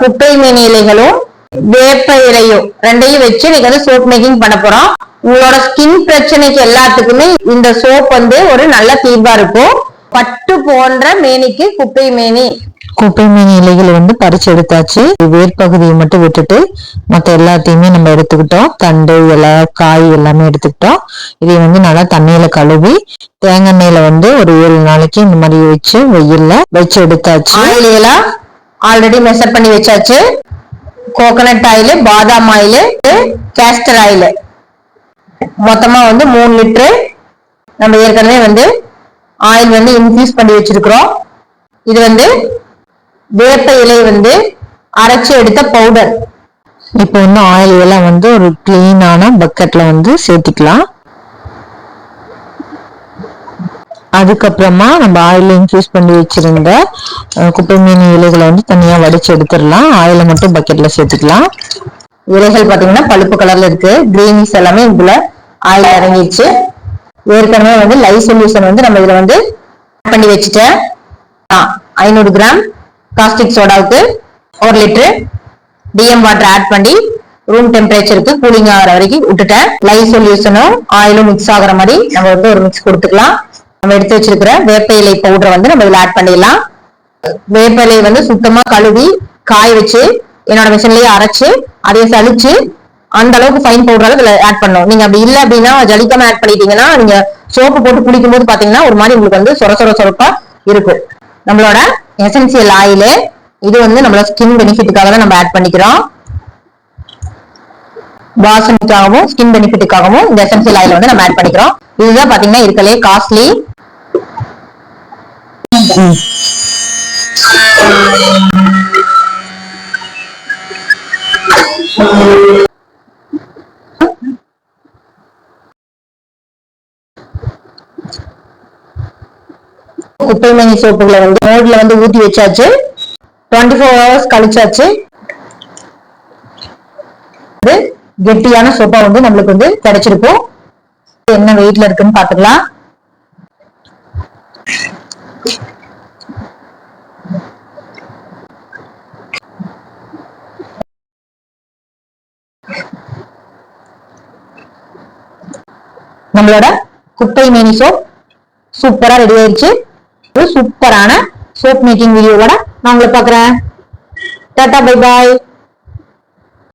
குப்பை மேனி இலைகளும் வேப்ப இலையும் ரெண்டையும் வச்சு இன்னைக்கு வந்து சோப் மேக்கிங் பண்ண போறோம். உங்களோட ஸ்கின் பிரச்சனைக்கு எல்லாத்துக்குமே இந்த சோப் வந்து ஒரு நல்ல தீர்வா இருக்கும். பட்டு போன்ற மேனிக்கு குப்பை மேனி. குப்பை மீன் இலைகளை வந்து பறிச்சு எடுத்தாச்சு. வேர் பகுதியை மட்டும் விட்டுட்டு மற்ற எல்லாத்தையுமே நம்ம எடுத்துக்கிட்டோம். தண்டு இலை காய் எல்லாமே எடுத்துக்கிட்டோம். இதை வந்து நல்லா தண்ணியில கழுவி தேங்காய் எண்ணெயில வந்து ஒரு ஏழு நாளைக்கு இந்த மாதிரி வச்சு வெயில்ல வச்சு எடுத்தாச்சு. ஆயில் ஆல்ரெடி மெஷர் பண்ணி வச்சாச்சு. கோகனட் ஆயில் பாதாம் ஆயில் கேஸ்டர் ஆயில் மொத்தமா வந்து மூணு லிட்டரு. நம்ம ஏற்கனவே வந்து ஆயில் வந்து இன்க்ரீஸ் பண்ணி வச்சிருக்கிறோம். இது வந்து வேப்ப இலை வந்து அரைச்சி எடுத்த பவுடர் இப்போ வந்து ஆயில் எல்லாம் வந்து ஒரு கிளீனான பக்கெட்ல வந்து சேர்த்திக்கலாம். அதுக்கப்புறமா நம்ம ஆயில் இன்ஃபியூஸ் பண்ணி வச்சுருந்த குப்பை மீன் இலைகளை வந்து தனியாக வடித்து எடுத்துடலாம். ஆயில மட்டும் பக்கெட்டில் சேர்த்துக்கலாம். இலைகள் பார்த்தீங்கன்னா பழுப்பு கலரில் இருக்குது கிரீனிஸ் எல்லாமே இதில் ஆயில் இறங்கிடுச்சு. ஏற்கனவே வந்து லை சொல்யூஷன் வந்து நம்ம இதில் வந்து பண்ணி வச்சுட்டேன். ஐநூறு கிராம் காஸ்டிக் சோடாவுக்கு ஒரு லிட்டரு டிஎம் வாட்டர் ஆட் பண்ணி ரூம் டெம்பரேச்சருக்கு கூலிங் ஆகிற வரைக்கும் விட்டுட்டேன். லை சொல்யூஷனும் ஆயிலும் மிக்ஸ் ஆகுற மாதிரி நம்ம வந்து ஒரு மிக்ஸ் கொடுத்துக்கலாம். நம்ம எடுத்து வச்சிருக்கிற வேப்ப இலை பவுடரை வந்து நம்ம இதுல ஆட் பண்ணிடலாம். வேப்ப இலையை வந்து சுத்தமா கழுவி காய வச்சு என்னோட மிஷின்லயே அரைச்சு அதையே சளிச்சு அந்த அளவுக்கு ஃபைன் பவுடர் அளவு ஆட் பண்ணணும். நீங்க அப்படி இல்ல அப்படின்னா ஜலிக்காம ஆட் பண்ணிட்டீங்கன்னா நீங்க சோப்பு போட்டு குளிக்கும் போது பாத்தீங்கன்னா ஒரு மாதிரி உங்களுக்கு வந்து சொர சொர சொரப்பா இருக்கும். நம்மளோட எசென்சியல் ஆயில் இது வந்து நம்மளோட ஸ்கின் பெனிஃபிட்டுக்காக தான் நம்ம ஆட் பண்ணிக்கிறோம். வாசனைக்காகவும் ஸ்கின் பெனிஃபிட்டுக்காகவும் இந்த எசென்சியல் ஆயில் வந்து நம்ம ஆட் பண்ணிக்கிறோம். இதுதான் பாத்தீங்கன்னா இருக்கலே காஸ்ட்லி குப்பை மணி சோப்புகளை வந்து மோட்ல வந்து ஊத்தி வச்சாச்சு. டுவெண்ட்டி ஃபோர் ஹவர்ஸ் கழிச்சாச்சு கெட்டியான சோப்பா வந்து நம்மளுக்கு வந்து கிடைச்சிருக்கும். என்ன வெயிட்ல இருக்குன்னு பாத்துக்கலாம் நம்மளோட குப்பை மேனி சோப் சூப்பரா ரெடி ஆயிடுச்சு ஒரு சூப்பரான சோப் மேக்கிங் வீடியோவோட நான் உங்களை பாக்குறேன் டாடா பை பாய்